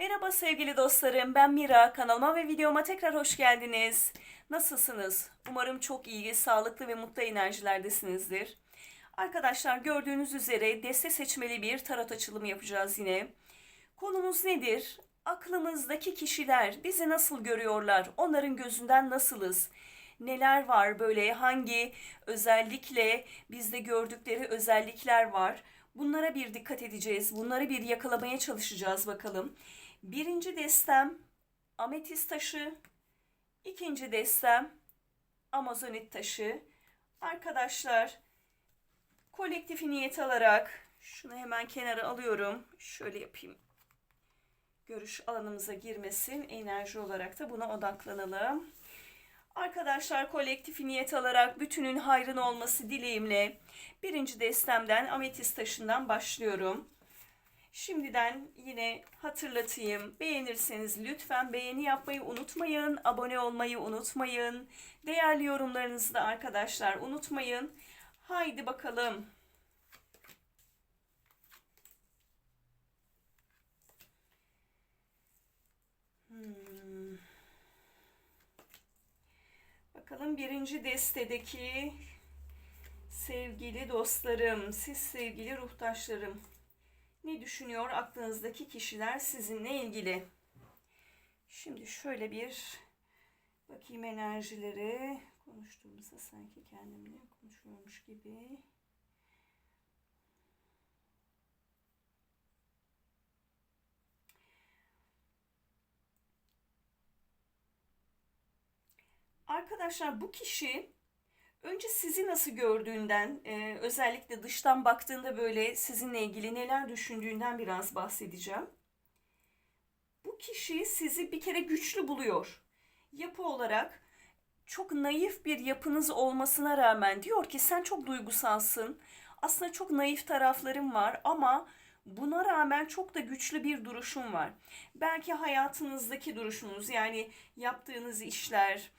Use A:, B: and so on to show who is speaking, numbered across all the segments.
A: Merhaba sevgili dostlarım, ben Mira. Kanalıma ve videoma tekrar hoş geldiniz. Nasılsınız? Umarım çok iyi, sağlıklı ve mutlu enerjilerdesinizdir. Arkadaşlar gördüğünüz üzere deste seçmeli bir tarot açılımı yapacağız yine. Konumuz nedir? Aklımızdaki kişiler bizi nasıl görüyorlar? Onların gözünden nasılız? Neler var böyle? Hangi özellikle bizde gördükleri özellikler var? Bunlara bir dikkat edeceğiz. Bunları bir yakalamaya çalışacağız bakalım. Birinci destem ametist taşı. ikinci destem amazonit taşı. Arkadaşlar kolektif niyet alarak şunu hemen kenara alıyorum. Şöyle yapayım. Görüş alanımıza girmesin. Enerji olarak da buna odaklanalım. Arkadaşlar kolektif niyet alarak bütünün hayrın olması dileğimle birinci destemden ametist taşından başlıyorum. Şimdiden yine hatırlatayım. Beğenirseniz lütfen beğeni yapmayı unutmayın. Abone olmayı unutmayın. Değerli yorumlarınızı da arkadaşlar unutmayın. Haydi bakalım. Hmm. Bakalım birinci destedeki sevgili dostlarım, siz sevgili ruhtaşlarım. Ne düşünüyor aklınızdaki kişiler sizinle ilgili? Şimdi şöyle bir bakayım enerjileri. Konuştuğumuzda sanki kendimle konuşuyormuş gibi. Arkadaşlar bu kişi önce sizi nasıl gördüğünden, e, özellikle dıştan baktığında böyle sizinle ilgili neler düşündüğünden biraz bahsedeceğim. Bu kişi sizi bir kere güçlü buluyor. Yapı olarak çok naif bir yapınız olmasına rağmen diyor ki sen çok duygusalsın. Aslında çok naif taraflarım var ama buna rağmen çok da güçlü bir duruşum var. Belki hayatınızdaki duruşunuz yani yaptığınız işler,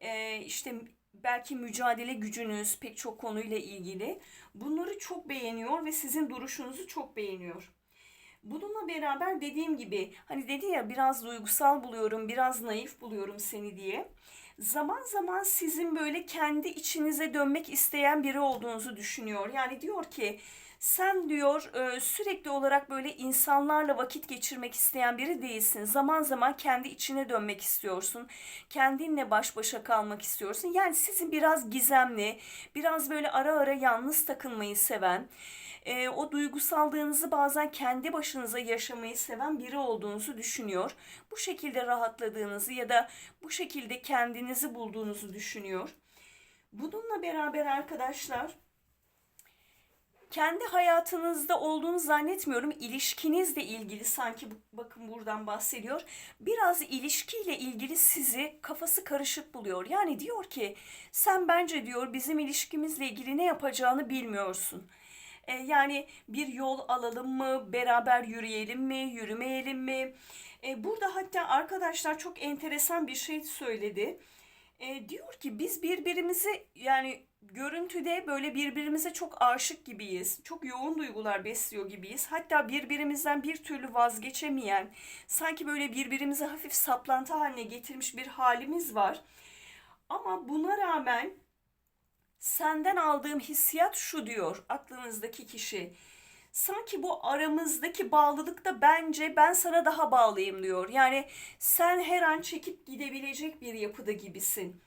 A: e, işte belki mücadele gücünüz pek çok konuyla ilgili bunları çok beğeniyor ve sizin duruşunuzu çok beğeniyor. Bununla beraber dediğim gibi hani dedi ya biraz duygusal buluyorum, biraz naif buluyorum seni diye. Zaman zaman sizin böyle kendi içinize dönmek isteyen biri olduğunuzu düşünüyor. Yani diyor ki sen diyor e, sürekli olarak böyle insanlarla vakit geçirmek isteyen biri değilsin. Zaman zaman kendi içine dönmek istiyorsun. Kendinle baş başa kalmak istiyorsun. Yani sizin biraz gizemli, biraz böyle ara ara yalnız takılmayı seven, e, o duygusallığınızı bazen kendi başınıza yaşamayı seven biri olduğunuzu düşünüyor. Bu şekilde rahatladığınızı ya da bu şekilde kendinizi bulduğunuzu düşünüyor. Bununla beraber arkadaşlar kendi hayatınızda olduğunu zannetmiyorum. İlişkinizle ilgili sanki bakın buradan bahsediyor. Biraz ilişkiyle ilgili sizi kafası karışık buluyor. Yani diyor ki sen bence diyor bizim ilişkimizle ilgili ne yapacağını bilmiyorsun. E, yani bir yol alalım mı, beraber yürüyelim mi, yürümeyelim mi? E, burada hatta arkadaşlar çok enteresan bir şey söyledi. E, diyor ki biz birbirimizi yani görüntüde böyle birbirimize çok aşık gibiyiz. Çok yoğun duygular besliyor gibiyiz. Hatta birbirimizden bir türlü vazgeçemeyen, sanki böyle birbirimize hafif saplantı haline getirmiş bir halimiz var. Ama buna rağmen senden aldığım hissiyat şu diyor aklınızdaki kişi. Sanki bu aramızdaki bağlılıkta bence ben sana daha bağlıyım diyor. Yani sen her an çekip gidebilecek bir yapıda gibisin.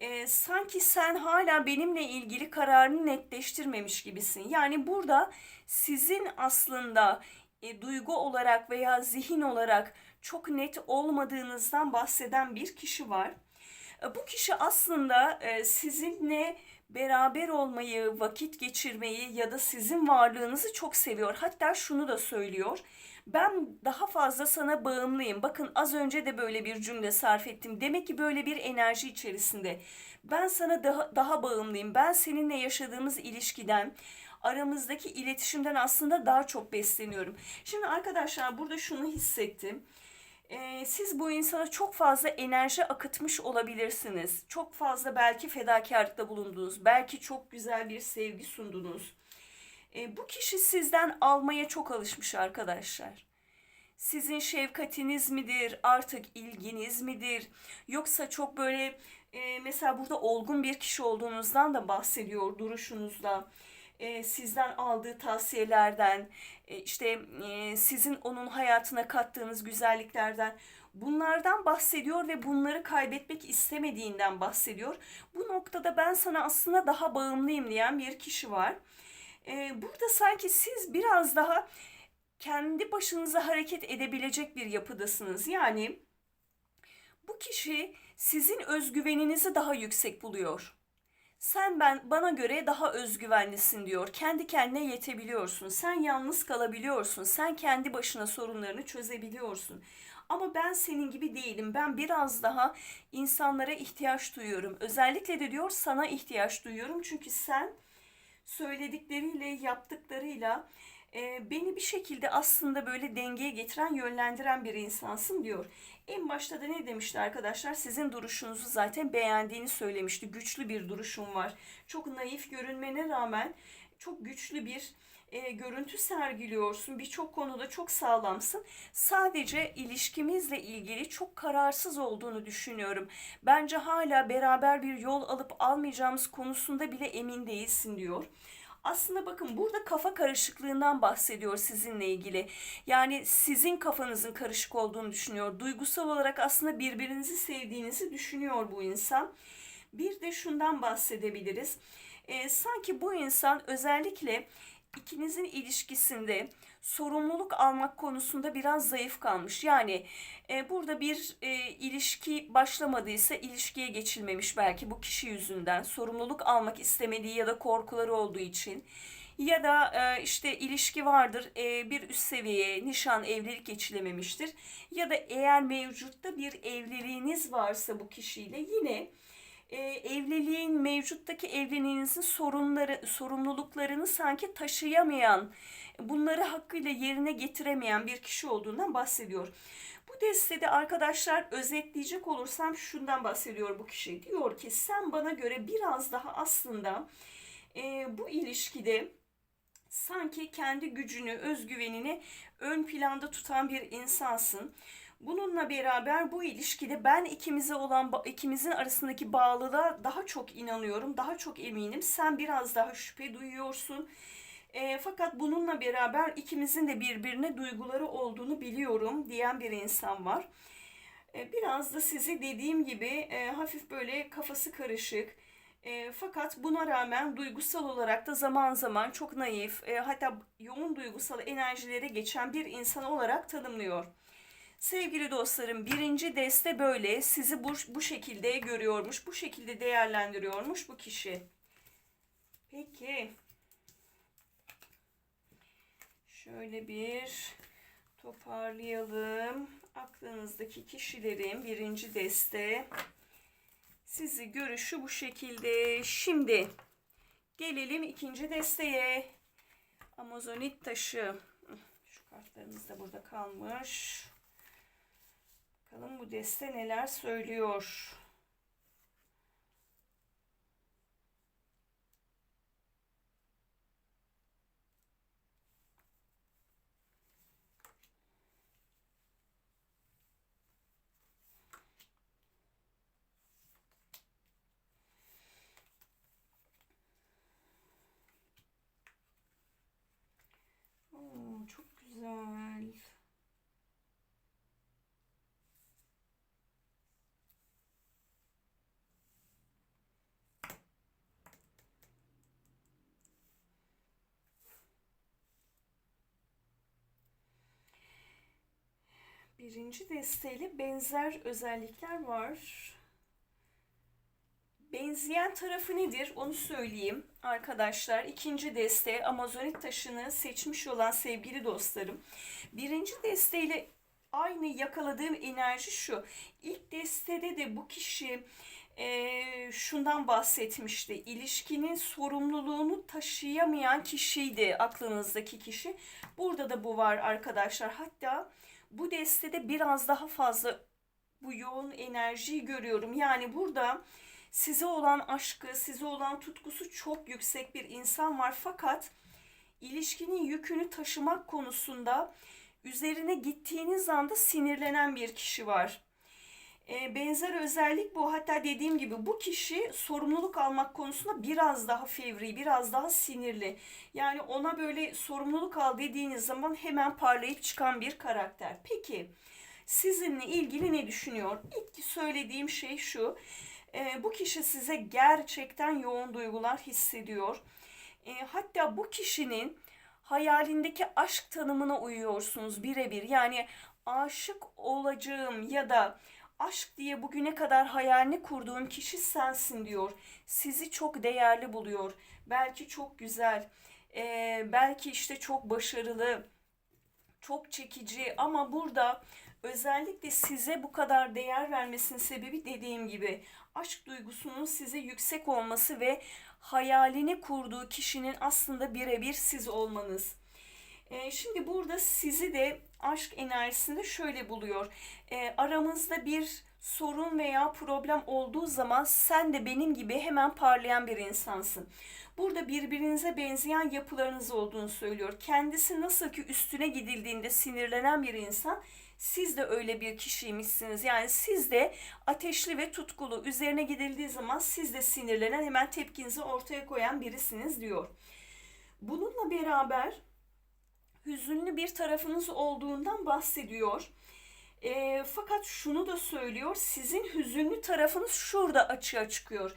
A: Ee, sanki sen hala benimle ilgili kararını netleştirmemiş gibisin. Yani burada sizin aslında e, duygu olarak veya zihin olarak çok net olmadığınızdan bahseden bir kişi var. E, bu kişi aslında e, sizinle beraber olmayı, vakit geçirmeyi ya da sizin varlığınızı çok seviyor. Hatta şunu da söylüyor. Ben daha fazla sana bağımlıyım. Bakın az önce de böyle bir cümle sarf ettim. Demek ki böyle bir enerji içerisinde. Ben sana daha, daha bağımlıyım. Ben seninle yaşadığımız ilişkiden, aramızdaki iletişimden aslında daha çok besleniyorum. Şimdi arkadaşlar burada şunu hissettim. Ee, siz bu insana çok fazla enerji akıtmış olabilirsiniz. Çok fazla belki fedakarlıkta bulundunuz. Belki çok güzel bir sevgi sundunuz. Ee, bu kişi sizden almaya çok alışmış arkadaşlar. Sizin şefkatiniz midir? Artık ilginiz midir? Yoksa çok böyle e, mesela burada olgun bir kişi olduğunuzdan da bahsediyor duruşunuzda. E, sizden aldığı tavsiyelerden, e, işte e, sizin onun hayatına kattığınız güzelliklerden bunlardan bahsediyor ve bunları kaybetmek istemediğinden bahsediyor. Bu noktada ben sana aslında daha bağımlıyım diyen bir kişi var. E, burada sanki siz biraz daha kendi başınıza hareket edebilecek bir yapıdasınız. Yani bu kişi sizin özgüveninizi daha yüksek buluyor. Sen ben bana göre daha özgüvenlisin diyor. Kendi kendine yetebiliyorsun. Sen yalnız kalabiliyorsun. Sen kendi başına sorunlarını çözebiliyorsun. Ama ben senin gibi değilim. Ben biraz daha insanlara ihtiyaç duyuyorum. Özellikle de diyor sana ihtiyaç duyuyorum. Çünkü sen söyledikleriyle, yaptıklarıyla e, beni bir şekilde aslında böyle dengeye getiren, yönlendiren bir insansın diyor. En başta da ne demişti arkadaşlar? Sizin duruşunuzu zaten beğendiğini söylemişti. Güçlü bir duruşun var. Çok naif görünmene rağmen çok güçlü bir e, görüntü sergiliyorsun. Birçok konuda çok sağlamsın. Sadece ilişkimizle ilgili çok kararsız olduğunu düşünüyorum. Bence hala beraber bir yol alıp almayacağımız konusunda bile emin değilsin diyor. Aslında bakın burada kafa karışıklığından bahsediyor sizinle ilgili. Yani sizin kafanızın karışık olduğunu düşünüyor. Duygusal olarak aslında birbirinizi sevdiğinizi düşünüyor bu insan. Bir de şundan bahsedebiliriz. Ee, sanki bu insan özellikle ikinizin ilişkisinde sorumluluk almak konusunda biraz zayıf kalmış. Yani e, burada bir e, ilişki başlamadıysa ilişkiye geçilmemiş belki bu kişi yüzünden. Sorumluluk almak istemediği ya da korkuları olduğu için. Ya da e, işte ilişki vardır e, bir üst seviyeye nişan evlilik geçilememiştir. Ya da eğer mevcutta bir evliliğiniz varsa bu kişiyle yine e, evliliğin mevcuttaki evliliğinizin sorunları sorumluluklarını sanki taşıyamayan bunları hakkıyla yerine getiremeyen bir kişi olduğundan bahsediyor. Bu destede arkadaşlar özetleyecek olursam şundan bahsediyor bu kişi. Diyor ki sen bana göre biraz daha aslında e, bu ilişkide sanki kendi gücünü, özgüvenini ön planda tutan bir insansın. Bununla beraber bu ilişkide ben ikimize olan ikimizin arasındaki bağlılığa daha çok inanıyorum, daha çok eminim. Sen biraz daha şüphe duyuyorsun. E, fakat bununla beraber ikimizin de birbirine duyguları olduğunu biliyorum diyen bir insan var. E, biraz da sizi dediğim gibi e, hafif böyle kafası karışık. E, fakat buna rağmen duygusal olarak da zaman zaman çok naif, e, hatta yoğun duygusal enerjilere geçen bir insan olarak tanımlıyor. Sevgili dostlarım birinci deste böyle sizi bu, bu şekilde görüyormuş, bu şekilde değerlendiriyormuş bu kişi. Peki. Şöyle bir toparlayalım. Aklınızdaki kişilerin birinci deste sizi görüşü bu şekilde. Şimdi gelelim ikinci desteye. Amazonit taşı. Şu kartlarımız da burada kalmış. Bakalım bu deste neler söylüyor. Oo, çok güzel. Birinci desteyle benzer özellikler var. Benzeyen tarafı nedir onu söyleyeyim arkadaşlar. İkinci deste Amazonit taşını seçmiş olan sevgili dostlarım. Birinci desteyle aynı yakaladığım enerji şu. İlk destede de bu kişi e, şundan bahsetmişti. İlişkinin sorumluluğunu taşıyamayan kişiydi aklınızdaki kişi. Burada da bu var arkadaşlar. Hatta bu destede biraz daha fazla bu yoğun enerjiyi görüyorum. Yani burada size olan aşkı, size olan tutkusu çok yüksek bir insan var. Fakat ilişkinin yükünü taşımak konusunda üzerine gittiğiniz anda sinirlenen bir kişi var. E, benzer özellik bu. Hatta dediğim gibi bu kişi sorumluluk almak konusunda biraz daha fevri, biraz daha sinirli. Yani ona böyle sorumluluk al dediğiniz zaman hemen parlayıp çıkan bir karakter. Peki sizinle ilgili ne düşünüyor? İlk söylediğim şey şu. E, bu kişi size gerçekten yoğun duygular hissediyor. E, hatta bu kişinin hayalindeki aşk tanımına uyuyorsunuz birebir. Yani aşık olacağım ya da aşk diye bugüne kadar hayalini kurduğum kişi sensin diyor. Sizi çok değerli buluyor. Belki çok güzel, e, belki işte çok başarılı, çok çekici ama burada özellikle size bu kadar değer vermesinin sebebi dediğim gibi aşk duygusunun size yüksek olması ve hayalini kurduğu kişinin aslında birebir siz olmanız. Ee, şimdi burada sizi de aşk enerjisinde şöyle buluyor. Ee, aramızda bir sorun veya problem olduğu zaman sen de benim gibi hemen parlayan bir insansın. Burada birbirinize benzeyen yapılarınız olduğunu söylüyor. Kendisi nasıl ki üstüne gidildiğinde sinirlenen bir insan, siz de öyle bir kişiymişsiniz. Yani siz de ateşli ve tutkulu, üzerine gidildiği zaman siz de sinirlenen, hemen tepkinizi ortaya koyan birisiniz diyor. Bununla beraber hüzünlü bir tarafınız olduğundan bahsediyor. E, fakat şunu da söylüyor, sizin hüzünlü tarafınız şurada açığa çıkıyor.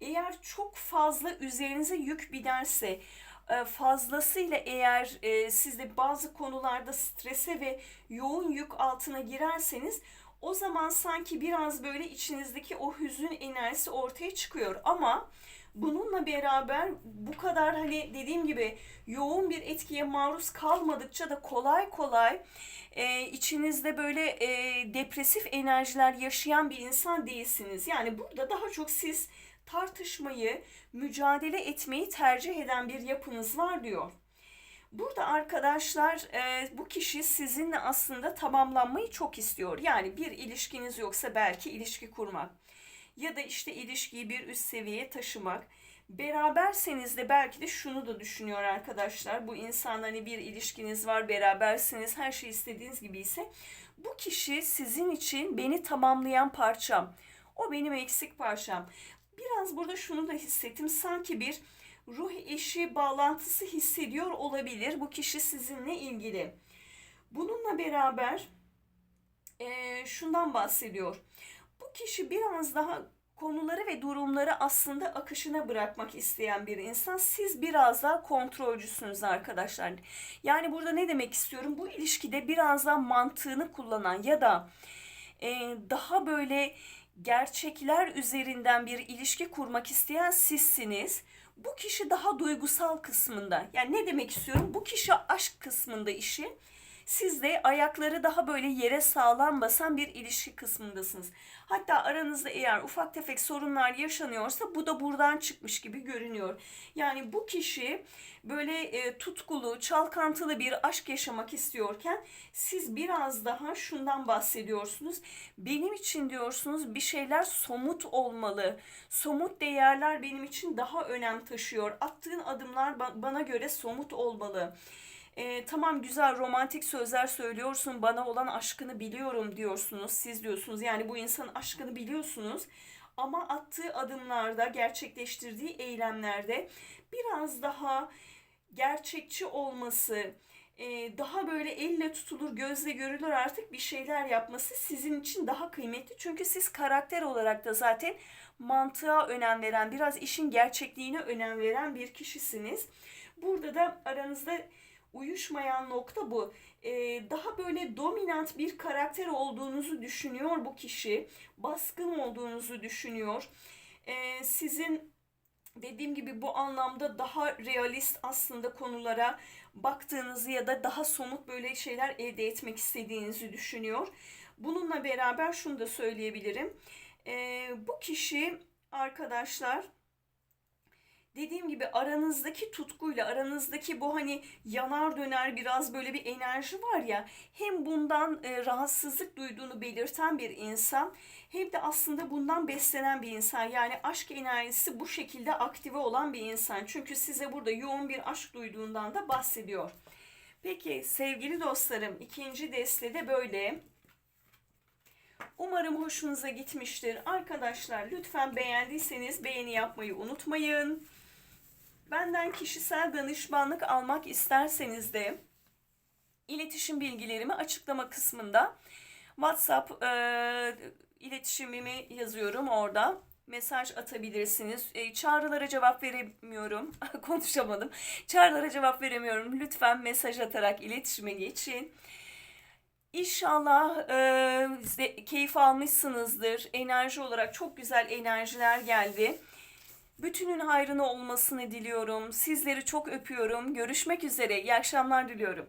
A: Eğer çok fazla üzerinize yük binerse, e, fazlasıyla eğer e, siz de bazı konularda strese ve yoğun yük altına girerseniz o zaman sanki biraz böyle içinizdeki o hüzün enerjisi ortaya çıkıyor. Ama bununla beraber bu kadar hani dediğim gibi yoğun bir etkiye maruz kalmadıkça da kolay kolay e, içinizde böyle e, depresif enerjiler yaşayan bir insan değilsiniz. Yani burada daha çok siz tartışmayı, mücadele etmeyi tercih eden bir yapınız var diyor. Burada arkadaşlar e, bu kişi sizinle aslında tamamlanmayı çok istiyor. Yani bir ilişkiniz yoksa belki ilişki kurmak ya da işte ilişkiyi bir üst seviyeye taşımak. Beraberseniz de belki de şunu da düşünüyor arkadaşlar. Bu insan hani bir ilişkiniz var, berabersiniz, her şey istediğiniz gibi ise bu kişi sizin için beni tamamlayan parçam. O benim eksik parçam. Biraz burada şunu da hissettim. Sanki bir ruh eşi bağlantısı hissediyor olabilir bu kişi sizinle ilgili. Bununla beraber e, şundan bahsediyor. Kişi biraz daha konuları ve durumları aslında akışına bırakmak isteyen bir insan. Siz biraz daha kontrolcüsünüz arkadaşlar. Yani burada ne demek istiyorum? Bu ilişkide biraz daha mantığını kullanan ya da e, daha böyle gerçekler üzerinden bir ilişki kurmak isteyen sizsiniz. Bu kişi daha duygusal kısmında. Yani ne demek istiyorum? Bu kişi aşk kısmında işi. Siz de ayakları daha böyle yere sağlam basan bir ilişki kısmındasınız. Hatta aranızda eğer ufak tefek sorunlar yaşanıyorsa bu da buradan çıkmış gibi görünüyor. Yani bu kişi böyle e, tutkulu, çalkantılı bir aşk yaşamak istiyorken siz biraz daha şundan bahsediyorsunuz. Benim için diyorsunuz bir şeyler somut olmalı. Somut değerler benim için daha önem taşıyor. Attığın adımlar bana göre somut olmalı e, tamam güzel romantik sözler söylüyorsun bana olan aşkını biliyorum diyorsunuz siz diyorsunuz. Yani bu insanın aşkını biliyorsunuz. Ama attığı adımlarda gerçekleştirdiği eylemlerde biraz daha gerçekçi olması e, daha böyle elle tutulur gözle görülür artık bir şeyler yapması sizin için daha kıymetli. Çünkü siz karakter olarak da zaten mantığa önem veren biraz işin gerçekliğine önem veren bir kişisiniz. Burada da aranızda uyuşmayan nokta bu. Ee, daha böyle dominant bir karakter olduğunuzu düşünüyor bu kişi. Baskın olduğunuzu düşünüyor. Ee, sizin dediğim gibi bu anlamda daha realist aslında konulara baktığınızı ya da daha somut böyle şeyler elde etmek istediğinizi düşünüyor. Bununla beraber şunu da söyleyebilirim. Ee, bu kişi arkadaşlar dediğim gibi aranızdaki tutkuyla aranızdaki bu hani yanar döner biraz böyle bir enerji var ya hem bundan e, rahatsızlık duyduğunu belirten bir insan hem de aslında bundan beslenen bir insan yani aşk enerjisi bu şekilde aktive olan bir insan çünkü size burada yoğun bir aşk duyduğundan da bahsediyor. Peki sevgili dostlarım ikinci destede böyle. Umarım hoşunuza gitmiştir. Arkadaşlar lütfen beğendiyseniz beğeni yapmayı unutmayın. Benden kişisel danışmanlık almak isterseniz de iletişim bilgilerimi açıklama kısmında WhatsApp e, iletişimimi yazıyorum orada. Mesaj atabilirsiniz. E, çağrılara cevap veremiyorum. Konuşamadım. Çağrılara cevap veremiyorum. Lütfen mesaj atarak iletişime geçin. İnşallah e, keyif almışsınızdır. Enerji olarak çok güzel enerjiler geldi. Bütünün hayrına olmasını diliyorum. Sizleri çok öpüyorum. Görüşmek üzere. İyi akşamlar diliyorum.